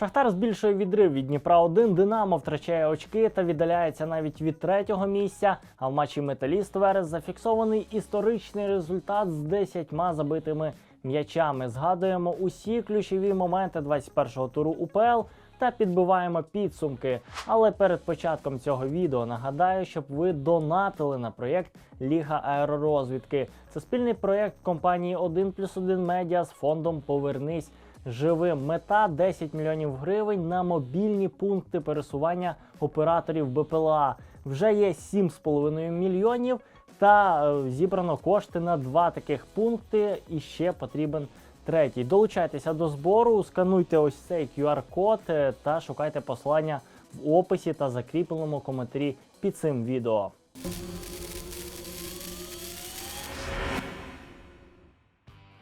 Шахтар збільшує відрив від Дніпра 1 Динамо втрачає очки та віддаляється навіть від третього місця. А в матчі Металіст Верес зафіксований історичний результат з 10 забитими м'ячами. Згадуємо усі ключові моменти 21-го туру УПЛ та підбиваємо підсумки. Але перед початком цього відео нагадаю, щоб ви донатили на проєкт Ліга аеророзвідки. Це спільний проєкт компанії 1 плюс 1 медіа з фондом Повернись живим. Мета 10 мільйонів гривень на мобільні пункти пересування операторів БПЛА. Вже є 7,5 мільйонів. Та е, зібрано кошти на два таких пункти, і ще потрібен третій. Долучайтеся до збору, скануйте ось цей QR-код е, та шукайте посилання в описі та закріпленому коментарі під цим відео.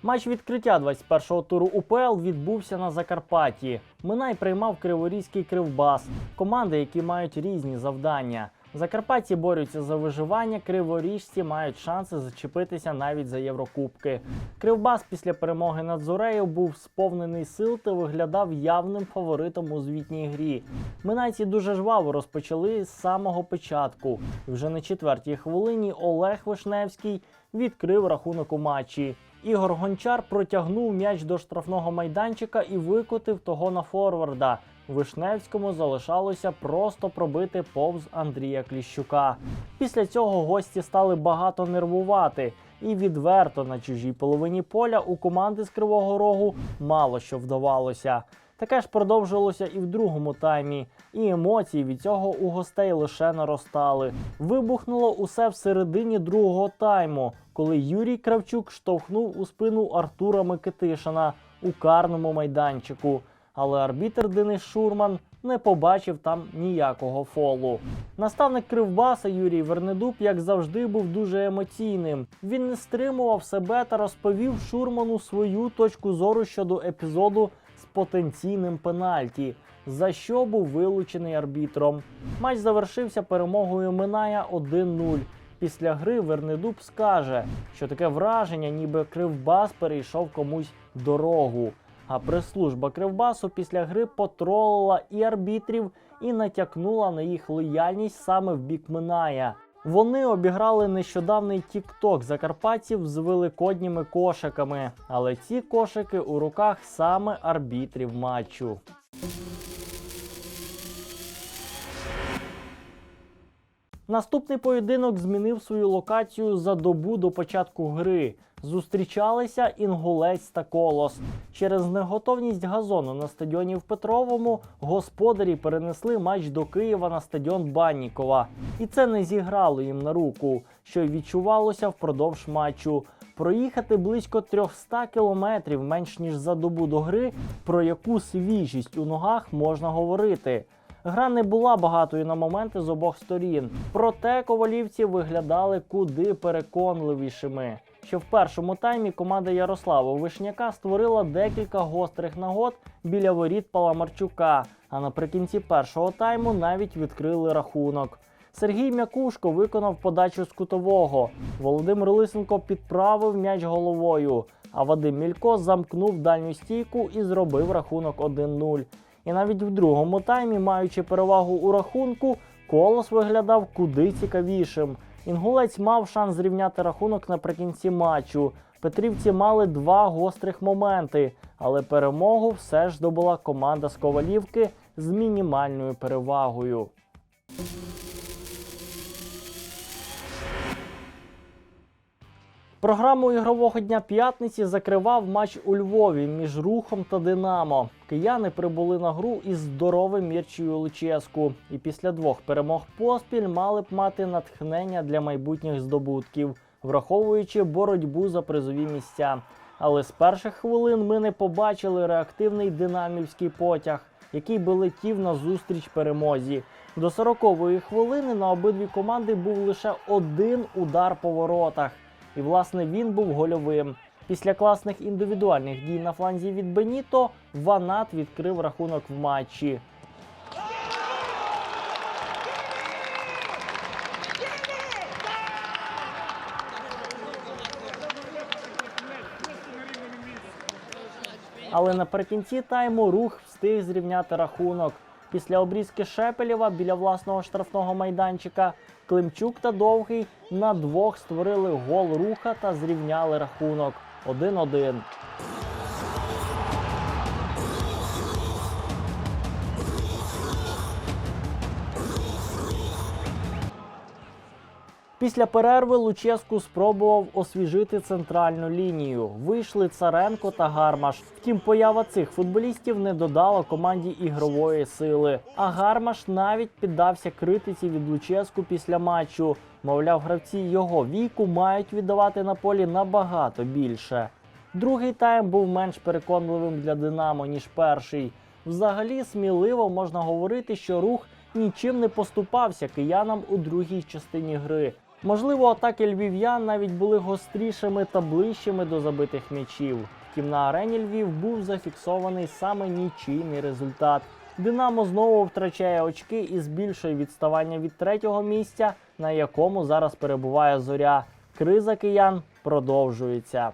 Матч відкриття 21-го туру УПЛ відбувся на Закарпатті. Минай приймав Криворізький кривбас, команди, які мають різні завдання. Закарпатці борються за виживання, криворіжці мають шанси зачепитися навіть за Єврокубки. Кривбас після перемоги над Зорею був сповнений сил та виглядав явним фаворитом у звітній грі. Минайці дуже жваво розпочали з самого початку. Вже на четвертій хвилині Олег Вишневський відкрив рахунок у матчі. Ігор Гончар протягнув м'яч до штрафного майданчика і викотив того на форварда. Вишневському залишалося просто пробити повз Андрія Кліщука. Після цього гості стали багато нервувати, і відверто на чужій половині поля у команди з Кривого Рогу мало що вдавалося. Таке ж продовжилося і в другому таймі, і емоції від цього у гостей лише наростали. Вибухнуло усе в середині другого тайму, коли Юрій Кравчук штовхнув у спину Артура Микитишина у карному майданчику. Але арбітр Денис Шурман не побачив там ніякого фолу. Наставник Кривбаса Юрій Вернедуб, як завжди, був дуже емоційним. Він не стримував себе та розповів Шурману свою точку зору щодо епізоду з потенційним пенальті, за що був вилучений арбітром. Матч завершився перемогою Миная 1-0. Після гри Вернедуб скаже, що таке враження, ніби Кривбас перейшов комусь дорогу. А прес-служба Кривбасу після гри потролила і арбітрів, і натякнула на їх лояльність саме в бік Миная. Вони обіграли нещодавний тік-ток закарпатців з великодніми кошиками, але ці кошики у руках саме арбітрів матчу. Наступний поєдинок змінив свою локацію за добу до початку гри. Зустрічалися Інгулець та Колос. Через неготовність газону на стадіоні в Петровому господарі перенесли матч до Києва на стадіон Баннікова. І це не зіграло їм на руку, що й відчувалося впродовж матчу. Проїхати близько 300 кілометрів менш ніж за добу до гри, про яку свіжість у ногах можна говорити. Гра не була багатою на моменти з обох сторін, проте ковалівці виглядали куди переконливішими. Що в першому таймі команда Ярослава Вишняка створила декілька гострих нагод біля воріт Паламарчука, а наприкінці першого тайму навіть відкрили рахунок. Сергій Мякушко виконав подачу з кутового. Володимир Лисенко підправив м'яч головою. А Вадим Мілько замкнув дальню стійку і зробив рахунок 1-0. І навіть в другому таймі, маючи перевагу у рахунку, колос виглядав куди цікавішим. Інгулець мав шанс зрівняти рахунок наприкінці матчу. Петрівці мали два гострих моменти, але перемогу все ж здобула команда з Ковалівки з мінімальною перевагою. Програму ігрового дня п'ятниці закривав матч у Львові між рухом та Динамо. Кияни прибули на гру із здоровим Мірчою Луческу, і після двох перемог поспіль мали б мати натхнення для майбутніх здобутків, враховуючи боротьбу за призові місця. Але з перших хвилин ми не побачили реактивний динамівський потяг, який би летів на зустріч перемозі. До 40-ї хвилини на обидві команди був лише один удар по воротах. І власне він був гольовим. Після класних індивідуальних дій на фланзі від Беніто Ванат відкрив рахунок в матчі. Але наприкінці тайму рух встиг зрівняти рахунок. Після обрізки Шепелєва біля власного штрафного майданчика Климчук та Довгий на двох створили гол руха та зрівняли рахунок 1-1. Після перерви Луческу спробував освіжити центральну лінію. Вийшли Царенко та Гармаш. Втім, поява цих футболістів не додала команді ігрової сили. А Гармаш навіть піддався критиці від Луческу після матчу. Мовляв, гравці його віку мають віддавати на полі набагато більше. Другий тайм був менш переконливим для Динамо ніж перший. Взагалі, сміливо можна говорити, що рух нічим не поступався киянам у другій частині гри. Можливо, атаки львів'ян навіть були гострішими та ближчими до забитих м'ячів. Втім, на арені Львів був зафіксований саме нічийний результат. Динамо знову втрачає очки і збільшує відставання від третього місця, на якому зараз перебуває зоря. Криза киян продовжується.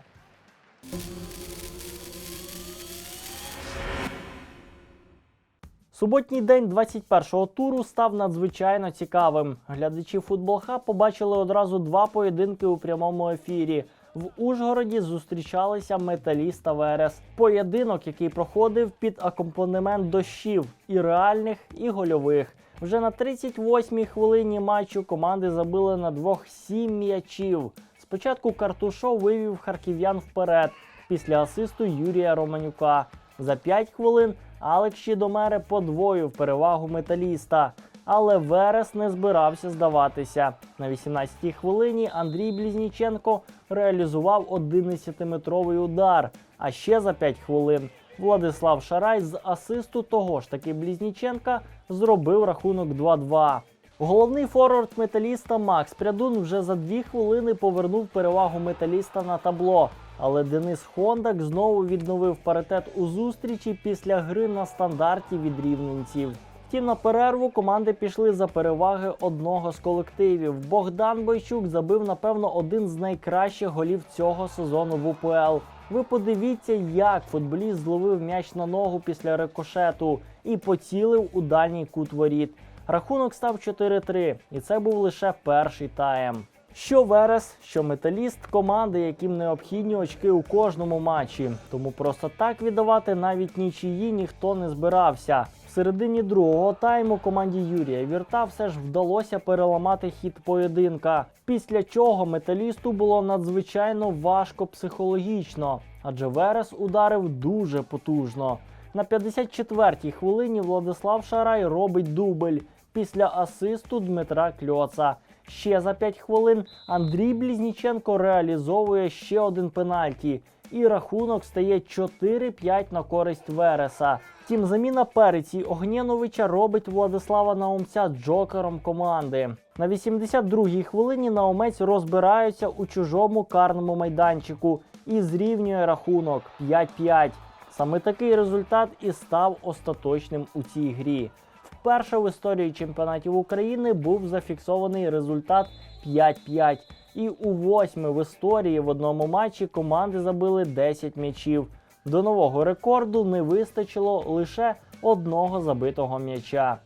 Суботній день 21-го туру став надзвичайно цікавим. Глядачі футболха побачили одразу два поєдинки у прямому ефірі. В Ужгороді зустрічалися металіст та Верес. Поєдинок, який проходив під акомпанемент дощів і реальних, і гольових. Вже на 38-й хвилині матчу команди забили на двох сім м'ячів. Спочатку Картушов вивів харків'ян вперед після асисту Юрія Романюка. За 5 хвилин Алекс Щідомере подвоїв перевагу металіста. Але Верес не збирався здаватися. На 18-й хвилині Андрій Блізніченко реалізував 11-метровий удар. А ще за 5 хвилин Владислав Шарай з асисту того ж таки Блізніченка зробив рахунок 2-2. Головний форвард металіста Макс Прядун вже за 2 хвилини повернув перевагу металіста на табло. Але Денис Хондак знову відновив паритет у зустрічі після гри на стандарті від рівненців. Втім, на перерву команди пішли за переваги одного з колективів. Богдан Бойчук забив, напевно, один з найкращих голів цього сезону в УПЛ. Ви подивіться, як футболіст зловив м'яч на ногу після рикошету і поцілив у дальній кут воріт. Рахунок став 4-3, і це був лише перший тайм. Що Верес, що металіст команди, яким необхідні очки у кожному матчі. Тому просто так віддавати навіть нічиї ніхто не збирався. В середині другого тайму команді Юрія Вірта все ж вдалося переламати хід поєдинка. Після чого металісту було надзвичайно важко психологічно, адже Верес ударив дуже потужно. На 54-й хвилині Владислав Шарай робить дубль після асисту Дмитра Кльоца. Ще за 5 хвилин Андрій Блізніченко реалізовує ще один пенальті, і рахунок стає 4-5 на користь Вереса. Втім, заміна Переці Огнєновича робить Владислава Наумця джокером команди. На 82-й хвилині Наумець розбираються у чужому карному майданчику і зрівнює рахунок 5-5. Саме такий результат і став остаточним у цій грі. Вперше в історії чемпіонатів України був зафіксований результат 5-5. І у восьми в історії в одному матчі команди забили 10 м'ячів. До нового рекорду не вистачило лише одного забитого м'яча.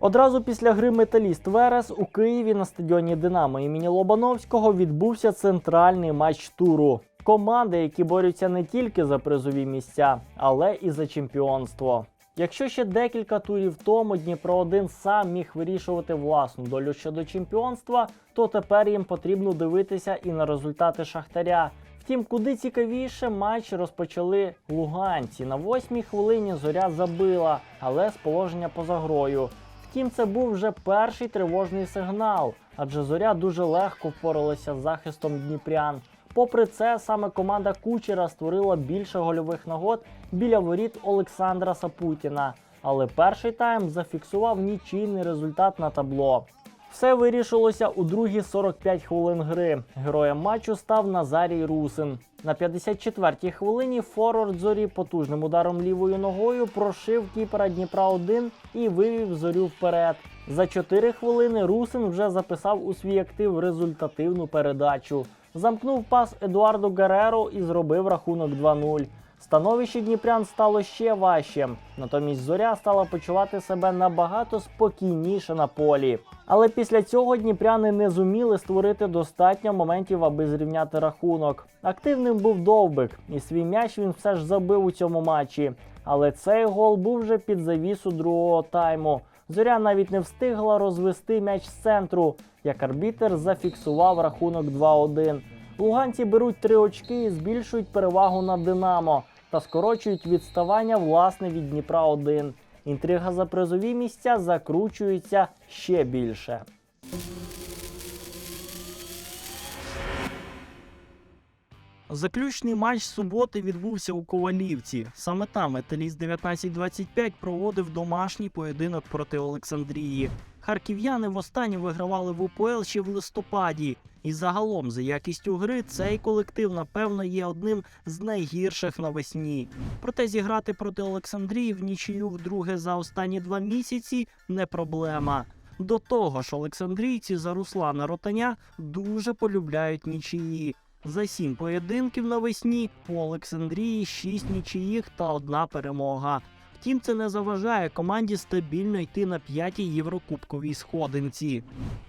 Одразу після гри Металіст Верес у Києві на стадіоні Динамо імені Лобановського відбувся центральний матч туру. Команди, які борються не тільки за призові місця, але і за чемпіонство. Якщо ще декілька турів тому Дніпро 1 сам міг вирішувати власну долю щодо чемпіонства, то тепер їм потрібно дивитися і на результати Шахтаря. Втім, куди цікавіше матч розпочали луганці. На восьмій хвилині зоря забила, але з положення поза грою. Втім, це був вже перший тривожний сигнал, адже зоря дуже легко впоралася з захистом дніпрян. Попри це, саме команда Кучера створила більше гольових нагод біля воріт Олександра Сапутіна. Але перший тайм зафіксував нічийний результат на табло. Все вирішилося у другі 45 хвилин гри. Героєм матчу став Назарій Русин. На 54-й хвилині форвард зорі потужним ударом лівою ногою прошив кіпера Дніпра 1 і вивів зорю вперед. За 4 хвилини Русин вже записав у свій актив результативну передачу. Замкнув пас Едуарду Гереро і зробив рахунок 2-0. Становище Дніпрян стало ще важче. Натомість зоря стала почувати себе набагато спокійніше на полі. Але після цього дніпряни не зуміли створити достатньо моментів, аби зрівняти рахунок. Активним був довбик, і свій м'яч він все ж забив у цьому матчі. Але цей гол був вже під завісу другого тайму. Зоря навіть не встигла розвести м'яч з центру, як арбітер зафіксував рахунок 2-1. Луганці беруть три очки і збільшують перевагу над Динамо та скорочують відставання власне від Дніпра 1. Інтрига за призові місця закручується ще більше. Заключний матч суботи відбувся у Ковалівці. Саме там металіст 1925 проводив домашній поєдинок проти Олександрії. Харків'яни востаннє вигравали в УПЛ ще в листопаді. І загалом за якістю гри цей колектив, напевно, є одним з найгірших навесні. Проте зіграти проти Олександрії в нічию вдруге за останні два місяці не проблема. До того ж, Олександрійці за Руслана Ротаня дуже полюбляють нічиї. За сім поєдинків навесні у Олександрії шість нічиїх та одна перемога. Втім, це не заважає команді стабільно йти на п'ятій єврокубковій сходинці.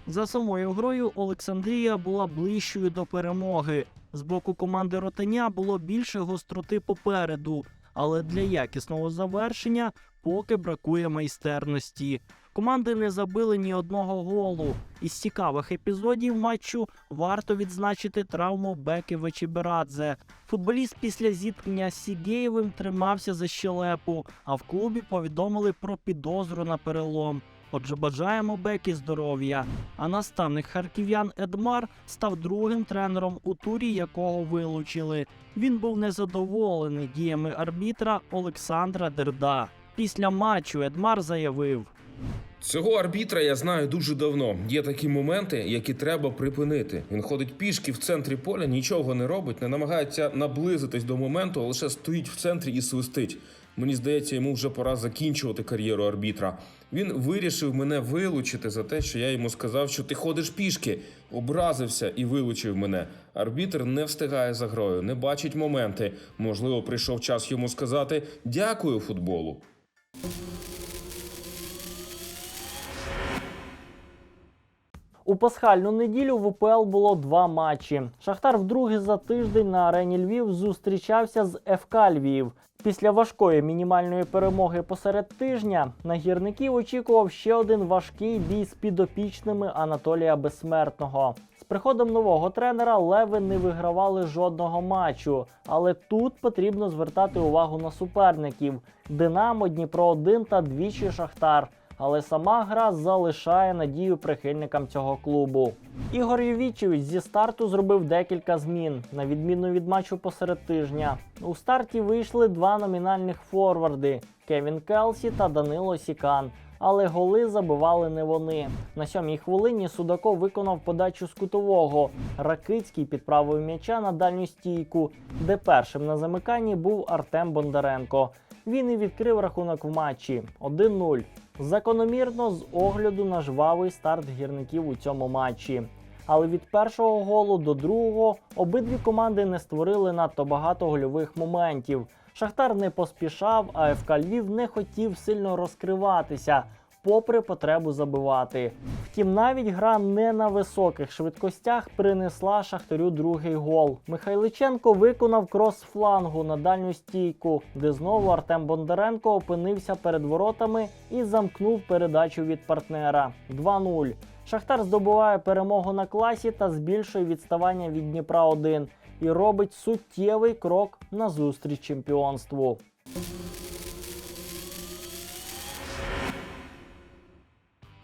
За самою грою Олександрія була ближчою до перемоги. З боку команди Ротаня було більше гостроти попереду, але для якісного завершення поки бракує майстерності. Команди не забили ні одного голу. Із цікавих епізодів матчу варто відзначити травму Беки Вечіберадзе. Футболіст після зіткнення з Сігєєвим тримався за щелепу, а в клубі повідомили про підозру на перелом. Отже, бажаємо Бекі здоров'я. А наставник харків'ян Едмар став другим тренером у турі, якого вилучили. Він був незадоволений діями арбітра Олександра Дерда. Після матчу Едмар заявив. Цього арбітра я знаю дуже давно. Є такі моменти, які треба припинити. Він ходить пішки в центрі поля, нічого не робить, не намагається наблизитись до моменту, а лише стоїть в центрі і свистить. Мені здається, йому вже пора закінчувати кар'єру арбітра. Він вирішив мене вилучити за те, що я йому сказав, що ти ходиш пішки. Образився і вилучив мене. Арбітр не встигає за грою, не бачить моменти. Можливо, прийшов час йому сказати дякую футболу. У пасхальну неділю в УПЛ було два матчі. Шахтар вдруге за тиждень на арені Львів зустрічався з ФК Львів. Після важкої мінімальної перемоги посеред тижня на гірників очікував ще один важкий бій з підопічними Анатолія Безсмертного. З приходом нового тренера Леви не вигравали жодного матчу, але тут потрібно звертати увагу на суперників: Динамо, Дніпро 1 та двічі Шахтар але сама гра залишає надію прихильникам цього клубу. Ігор Ювічевич зі старту зробив декілька змін, на відміну від матчу посеред тижня. У старті вийшли два номінальних форварди Кевін Келсі та Данило Сікан. Але голи забивали не вони. На сьомій хвилині Судаков виконав подачу з кутового. Ракицький підправив м'яча на дальню стійку, де першим на замиканні був Артем Бондаренко. Він і відкрив рахунок в матчі 1-0. Закономірно з огляду на жвавий старт гірників у цьому матчі. Але від першого голу до другого обидві команди не створили надто багато гольових моментів. Шахтар не поспішав, а ФК Львів не хотів сильно розкриватися, попри потребу забивати. Втім, навіть гра не на високих швидкостях принесла Шахтарю другий гол. Михайличенко виконав крос флангу на дальню стійку, де знову Артем Бондаренко опинився перед воротами і замкнув передачу від партнера 2-0. Шахтар здобуває перемогу на класі та збільшує відставання від Дніпра 1 і робить суттєвий крок назустріч чемпіонству.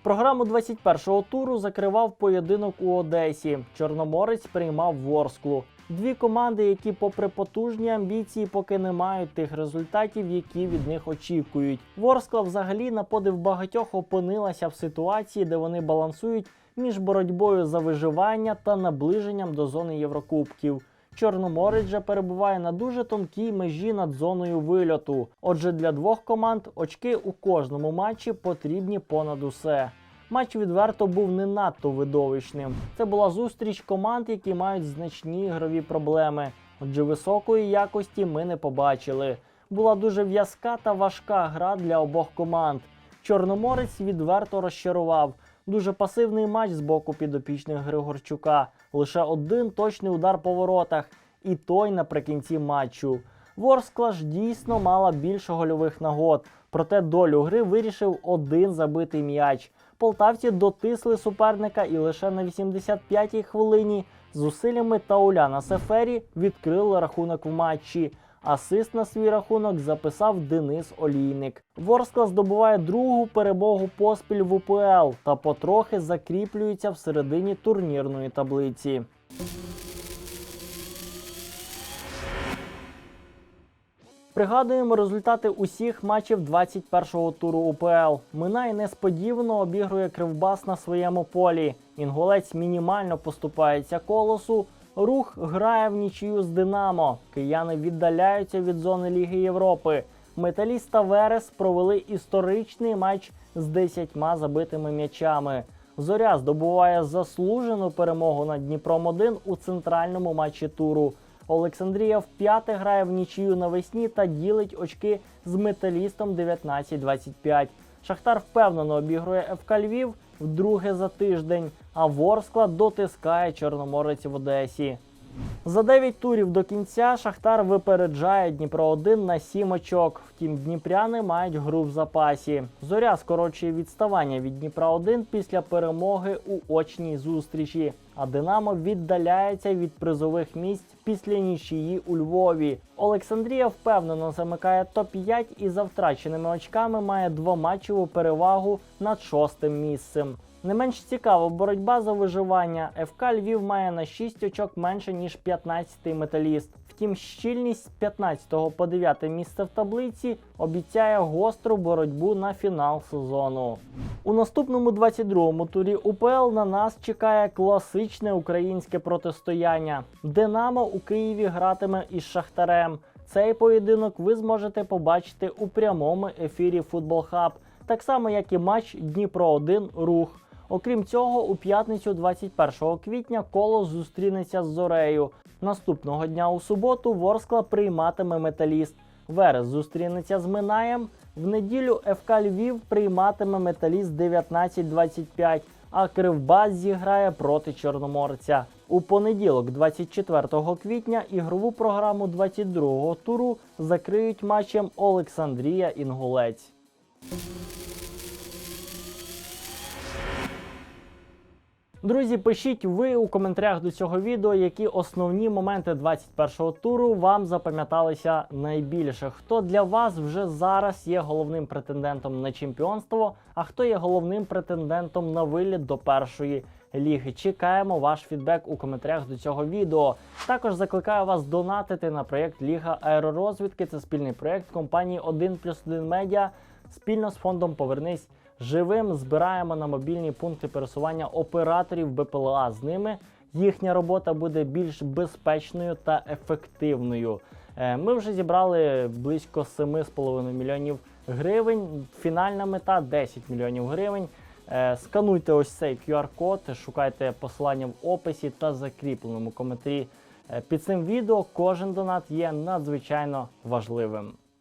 Програму 21-го туру закривав поєдинок у Одесі. Чорноморець приймав Ворсклу. Дві команди, які, попри потужні амбіції, поки не мають тих результатів, які від них очікують. Ворскла взагалі на подив багатьох опинилася в ситуації, де вони балансують між боротьбою за виживання та наближенням до зони Єврокубків. Чорноморець же перебуває на дуже тонкій межі над зоною вильоту. Отже, для двох команд очки у кожному матчі потрібні понад усе. Матч відверто був не надто видовищним. Це була зустріч команд, які мають значні ігрові проблеми. Отже, високої якості ми не побачили. Була дуже в'язка та важка гра для обох команд. Чорноморець відверто розчарував. Дуже пасивний матч з боку підопічних Григорчука. Лише один точний удар по воротах, і той наприкінці матчу. Ворскла ж дійсно мала більше гольових нагод, проте долю гри вирішив один забитий м'яч. Полтавці дотисли суперника і лише на 85-й хвилині зусиллями Тауляна Сефері відкрили рахунок в матчі. Асист на свій рахунок записав Денис Олійник. Ворскла здобуває другу перемогу поспіль в УПЛ та потрохи закріплюється в середині турнірної таблиці. Пригадуємо результати усіх матчів 21-го туру УПЛ. Минай несподівано обігрує Кривбас на своєму полі. Інгулець мінімально поступається колосу. Рух грає в нічию з Динамо. Кияни віддаляються від зони Ліги Європи. Металіст та Верес провели історичний матч з 10 забитими м'ячами. Зоря здобуває заслужену перемогу над Дніпром 1 у центральному матчі туру. Олександрія вп'яте грає в нічию навесні та ділить очки з металістом 19-25. Шахтар впевнено обігрує ФК Львів вдруге за тиждень, а Ворскла дотискає Чорноморець в Одесі. За 9 турів до кінця Шахтар випереджає Дніпро 1 на 7 очок. Втім, дніпряни мають гру в запасі. Зоря скорочує відставання від Дніпра 1 після перемоги у очній зустрічі. А Динамо віддаляється від призових місць після нічиї у Львові. Олександрія впевнено замикає топ-5 і за втраченими очками має двоматчеву перевагу над шостим місцем. Не менш цікава боротьба за виживання. ФК Львів має на 6 очок менше ніж 15-й металіст. Втім, щільність з 15 по 9 місце в таблиці обіцяє гостру боротьбу на фінал сезону. У наступному 22-му турі УПЛ на нас чекає класичне українське протистояння. Динамо у Києві гратиме із Шахтарем. Цей поєдинок ви зможете побачити у прямому ефірі Футбол Хаб, так само як і матч Дніпро 1 Рух. Окрім цього, у п'ятницю 21 квітня коло зустрінеться з Зорею. Наступного дня у суботу Ворскла прийматиме металіст. Верес зустрінеться з Минаєм. В неділю ФК Львів прийматиме металіст 19-25, а Кривбас зіграє проти Чорноморця. У понеділок, 24 квітня, ігрову програму 22-го туру закриють матчем Олександрія Інгулець. Друзі, пишіть ви у коментарях до цього відео, які основні моменти 21-го туру вам запам'яталися найбільше. Хто для вас вже зараз є головним претендентом на чемпіонство, а хто є головним претендентом на виліт до першої ліги? Чекаємо ваш фідбек у коментарях до цього відео. Також закликаю вас донатити на проєкт Ліга аеророзвідки. Це спільний проєкт компанії 1 плюс 1 медіа спільно з фондом Повернись живим. Збираємо на мобільні пункти пересування операторів БПЛА. З ними їхня робота буде більш безпечною та ефективною. Е, Ми вже зібрали близько 7,5 мільйонів гривень. Фінальна мета 10 мільйонів гривень. Е, Скануйте ось цей QR-код, шукайте посилання в описі та закріпленому коментарі е, під цим відео. Кожен донат є надзвичайно важливим.